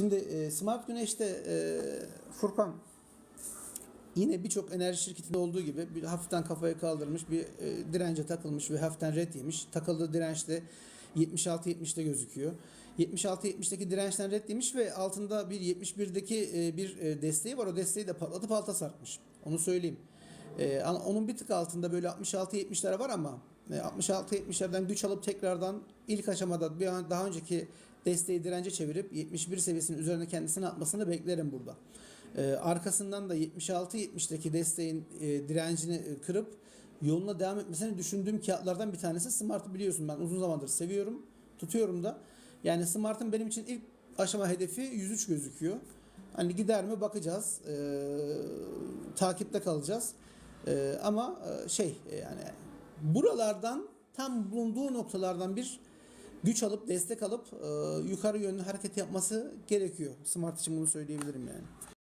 Şimdi e, Smart Güneş'te e, Furkan yine birçok enerji şirketinde olduğu gibi bir hafiften kafaya kaldırmış bir e, dirence takılmış ve hafiften red yemiş. Takıldığı dirençte 76-70'te gözüküyor. 76-70'teki dirençten red yemiş ve altında bir 71'deki e, bir e, desteği var. O desteği de patlatıp alta sarkmış. Onu söyleyeyim. E, onun bir tık altında böyle 66-70'lere var ama e, 66-70'lerden güç alıp tekrardan ilk aşamada bir daha önceki desteği dirence çevirip 71 seviyesinin üzerine kendisini atmasını beklerim burada. E, arkasından da 76-70'deki desteğin e, direncini e, kırıp yoluna devam etmesini düşündüğüm kağıtlardan bir tanesi Smart'ı biliyorsun ben uzun zamandır seviyorum. Tutuyorum da. Yani Smart'ın benim için ilk aşama hedefi 103 gözüküyor. Hani gider mi bakacağız. E, takipte kalacağız. E, ama e, şey yani buralardan tam bulunduğu noktalardan bir güç alıp destek alıp e, yukarı yönlü hareket yapması gerekiyor. Smart için bunu söyleyebilirim yani.